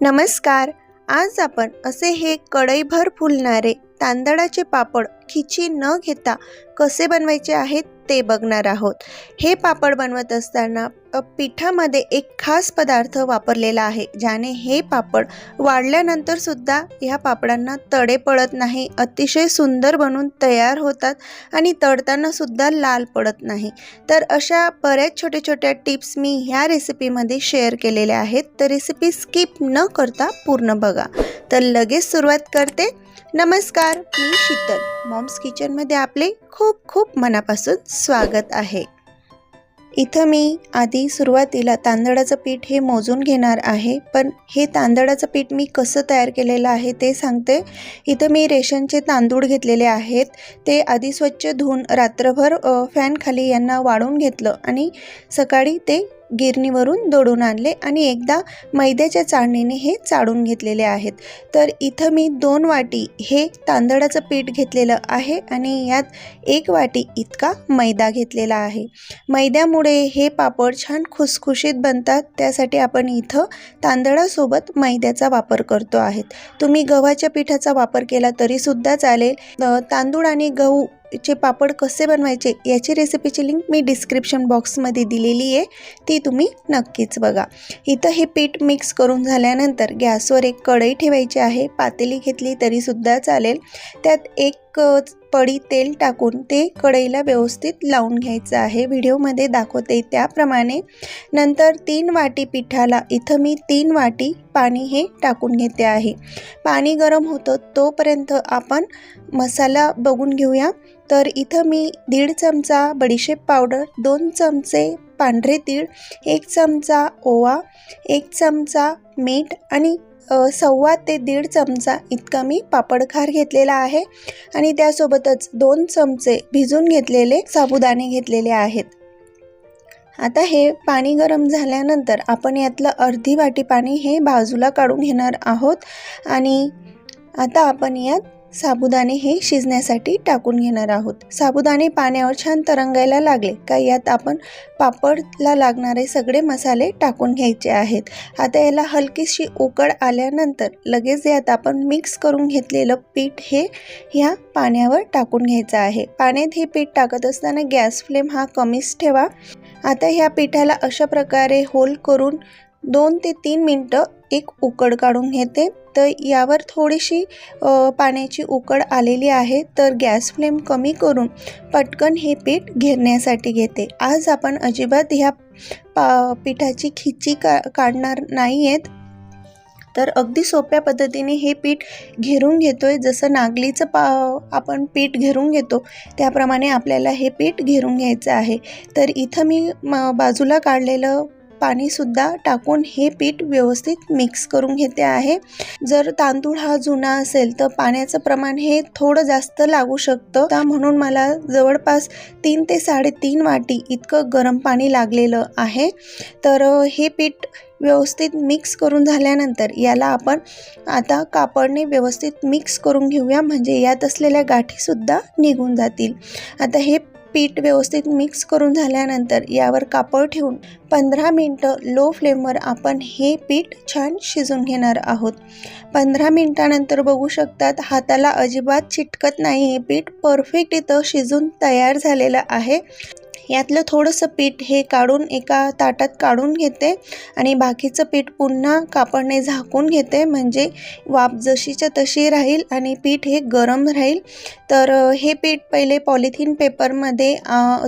नमस्कार. आज आपण असे हे कढईभर फुलणारे तांदळाचे पापड खिची न घेता कसे बनवायचे आहेत ते बघणार आहोत. हे पापड बनवत असताना पिठामध्ये एक खास पदार्थ वापरलेला आहे ज्याने हे पापड वाढल्यानंतर सुद्धा ह्या पापडांना तडे पडत नाही अतिशय सुंदर बनून तयार होतात आणि तळताना सुद्धा लाल पडत नाही. तर अशा बऱ्याच छोट्या छोट्या टिप्स मी ह्या रेसिपीमध्ये शेअर केलेल्या आहेत. तर रेसिपी स्किप न करता पूर्ण बघा. तर लगेच सुरुवात करते. नमस्कार मी शीतल. मॉम्स किचनमध्ये आपले खूप खूप मनापासून स्वागत आहे. इथं मी आधी सुरुवातीला तांदळाचं पीठ हे मोजून घेणार आहे पण हे तांदळाचं पीठ मी कसं तयार केलेलं आहे ते सांगते. इथं मी रेशनचे तांदूळ घेतलेले आहेत ते आधी स्वच्छ धुवून रात्रभर फॅनखाली यांना वाळून घेतलं आणि सकाळी ते गिरणीवरून दळून आणले आणि एकदा मैद्याच्या चाळणीने हे चाळून घेतलेले आहेत. तर इथं मी दोन वाटी हे तांदळाचं पीठ घेतलेलं आहे आणि यात एक वाटी इतका मैदा घेतलेला आहे. मैद्यामुळे हे पापड छान खुसखुशीत बनतात त्यासाठी आपण इथं तांदळासोबत मैद्याचा वापर करतो आहेत. तुम्ही गव्हाच्या पिठाचा वापर केला तरीसुद्धा चालेल. तांदूळ आणि गहू चे पापड कसे बनवायचे याची रेसिपीची लिंक मी डिस्क्रिप्शन बॉक्समध्ये दिलेली आहे. ती तुम्ही नक्कीच बघा. इथं हे पीठ मिक्स करून झाल्यानंतर गॅसवर एक कढई ठेवायची आहे. पातेली घेतली तरीसुद्धा चालेल. त्यात एक पडी तेल टाकून ते कढईला व्यवस्थित लावून घ्यायचं आहे. व्हिडिओमध्ये दाखवते त्याप्रमाणे. नंतर तीन वाटी पिठाला इथं मी तीन वाटी पाणी हे टाकून घेते आहे. पाणी गरम होतं तोपर्यंत आपण मसाला बघून घेऊया. तर इथं मी दीड चमचा बडीशेप पावडर दोन चमचे पांढरे तीळ एक चमचा ओवा एक चमचा मीठ आणि सव्वा ते दीड चमचा इतका मी पापडखार घेतलेला आहे. आणि त्यासोबतच दोन चमचे भिजून घेतलेले साबुदाणे घेतलेले आहेत. आता हे पाणी गरम झाल्यानंतर आपण यातलं अर्धी वाटी पाणी हे बाजूला काढून घेणार आहोत. आणि आता आपण यात साबुदाणे हे शिजण्यासाठी टाकून घेणार आहोत. साबुदाणे पाण्यावर छान तरंगायला लागले का यात आपण पापडला लागणारे सगळे मसाले टाकून घ्यायचे आहेत. आता याला हलकीशी उकड आल्यानंतर लगेच यात आपण मिक्स करून घेतलेलं पीठ हे ह्या पाण्यावर टाकून घ्यायचं आहे. पाण्यात हे पीठ टाकत असताना गॅस फ्लेम हा कमीच ठेवा. आता ह्या पिठाला अशा प्रकारे होल करून दोन ते तीन मिनटं एक उकड काढून घेते. तर यावर थोडीशी पाण्याची उकड आलेली आहे. तर गॅस फ्लेम कमी करून पटकन हे पीठ घेरण्यासाठी घेते. आज आपण अजिबात ह्या पा पिठाची खिची का काढणार नाही आहेत तर अगदी सोप्या पद्धतीने हे पीठ घेरून घेतो आहे जसं नागलीचं पा आपण पीठ घेरून घेतो त्याप्रमाणे आपल्याला हे पीठ घेरून घ्यायचं आहे. तर इथं मी म बाजूला काढलेलं पाणीसुद्धा टाकून हे पीठ व्यवस्थित मिक्स करून घेते आहे. जर तांदूळ हा जुना असेल तर पाण्याचं प्रमाण हे थोडं जास्त लागू शकतं. त्या म्हणून मला जवळपास तीन ते साडेतीन वाटी इतकं गरम पाणी लागलेलं आहे. तर हे पीठ व्यवस्थित मिक्स करून झाल्यानंतर याला आपण आता कापडने व्यवस्थित मिक्स करून घेऊया. म्हणजे यात असलेल्या गाठीसुद्धा निघून जातील. आता हे पीठ व्यवस्थित मिक्स करून झाल्यानंतर यावर कापड ठेवून पंधरा मिनटं लो फ्लेमवर आपण हे पीठ छान शिजून घेणार आहोत. पंधरा मिनटानंतर बघू शकतात हाताला अजिबात चिटकत नाही हे पीठ परफेक्ट इथं शिजून तयार झालेलं आहे. यातलं थोडंसं पीठ हे काढून एका ताटात काढून घेते आणि बाकीचं पीठ पुन्हा कापडने झाकून घेते. म्हणजे वाफ जशीच्या तशी राहील आणि पीठ हे गरम राहील. तर हे पीठ पहिले पॉलिथिन पेपरमध्ये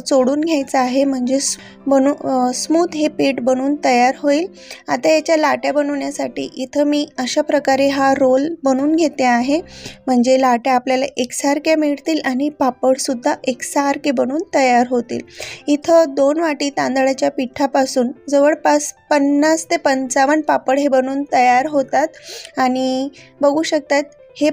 चोडून घ्यायचं आहे. म्हणजे बनू स्मूथ हे पीठ बनून तयार होईल. आता याच्या लाट्या बनवण्यासाठी इथं मी अशा प्रकारे हा रोल बनवून घेते आहे. म्हणजे लाट्या आपल्याला एकसारख्या मिळतील आणि पापडसुद्धा एकसारखे बनून तयार होतील. इथं दोन वाटी तांदळाच्या पिठापासून जवळपास पन्नास ते पंचावन्न पापड हे बनवून तयार होतात. आणि बघू शकतात हे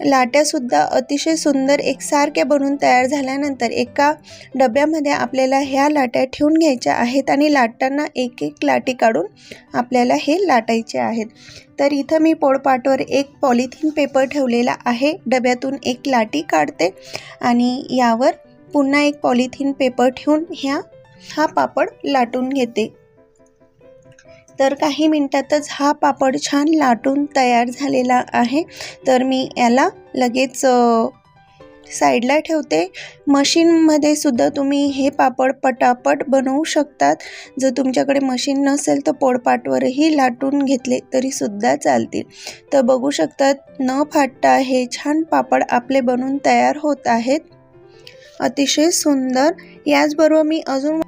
लाट्यासुद्धा अतिशय सुंदर एकसारख्या बनवून तयार झाल्यानंतर एका डब्यामध्ये आपल्याला ह्या लाट्या ठेवून घ्यायच्या आहेत आणि लाटताना एक एक लाटी काढून आपल्याला हे लाटायचे आहेत. तर इथं मी पोळपाटवर एक पॉलिथिन पेपर ठेवलेला आहे. डब्यातून एक लाटी काढते आणि यावर पुन्हा एक पॉलिथिन पेपर ठेवून ह्या हा पापड लाटून घेते. तर काही मिनटातच हा पापड छान लाटून तयार झालेला आहे. तर मी याला लगेच साईडला ठेवते. मशीनमध्ये सुद्धा तुम्ही हे पापड पटापट बनवू शकतात. जर तुमच्याकडे मशीन नसेल तर पोळपाटवरही लाटून घेतले तरीसुद्धा चालतील. तर बघू शकतात न फाटता हे छान पापड आपले बनून तयार होत आहेत. अतिशय सुंदर. याचबरोबर मी अजून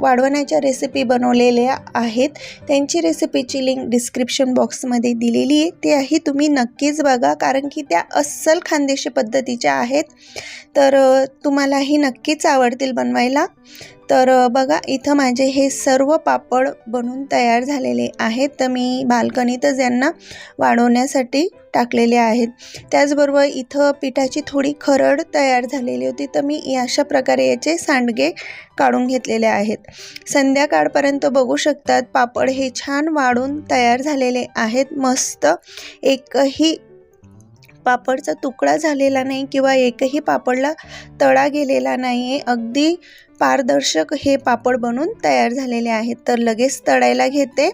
वाढवण्याच्या रेसिपी बनवलेल्या आहेत. त्यांची रेसिपीची लिंक डिस्क्रिप्शन बॉक्समध्ये दिलेली आहे. त्याही तुम्ही नक्कीच बघा कारण की त्या अस्सल खानदेशी पद्धतीच्या आहेत. तर तुम्हालाही नक्कीच आवडतील बनवायला. तर बघा इथं माझे हे सर्व पापड बनून तयार झालेले आहेत. तर मी बाल्कनीतच यांना वाढवण्यासाठी टाकलेले आहेत. त्याचबरोबर इथं पिठाची थोडी खरड तयार झालेली होती. तर मी अशा प्रकारे याचे सांडगे काढून घेतलेले आहेत. संध्याकाळपर्यंत बघू शकतात पापड हे छान वाढून तयार झालेले आहेत. मस्त एकही पापडचा तुकडा झालेला नाही किंवा एकही पापडला तळा गेलेला नाही आहे अगदी पारदर्शक हे पापड बनून तयार झालेले आहेत. तर लगेच तळायला घेते.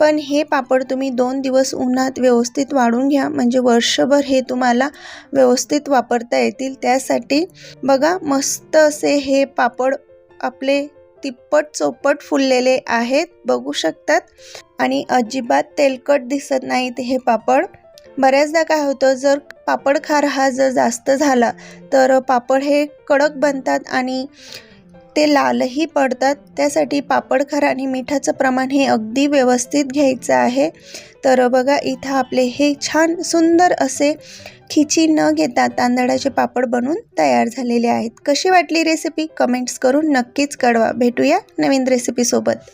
पण हे पापड तुम्ही दोन दिवस उन्हात व्यवस्थित वाढून घ्या. म्हणजे वर्षभर हे तुम्हाला व्यवस्थित वापरता येतील. त्यासाठी बघा मस्त असे हे पापड आपले तिप्पट चौपट फुललेले आहेत. बघू शकतात. आणि अजिबात तेलकट दिसत नाहीत हे पापड. बऱ्याचदा काय होतं जर पापड खार हा जर जास्त झाला तर पापड हे कडक बनतात आणि ते लालही पडतात. त्यासाठी पापड खार आणि मिठाचं प्रमाण हे अगदी व्यवस्थित घ्यायचं आहे. तर बघा इथं आपले हे छान सुंदर असे खिची न घेता तांदळाचे पापड बनून तयार झालेले आहेत. कशी वाटली रेसिपी कमेंट्स करून नक्कीच कळवा. भेटूया नवीन रेसिपीसोबत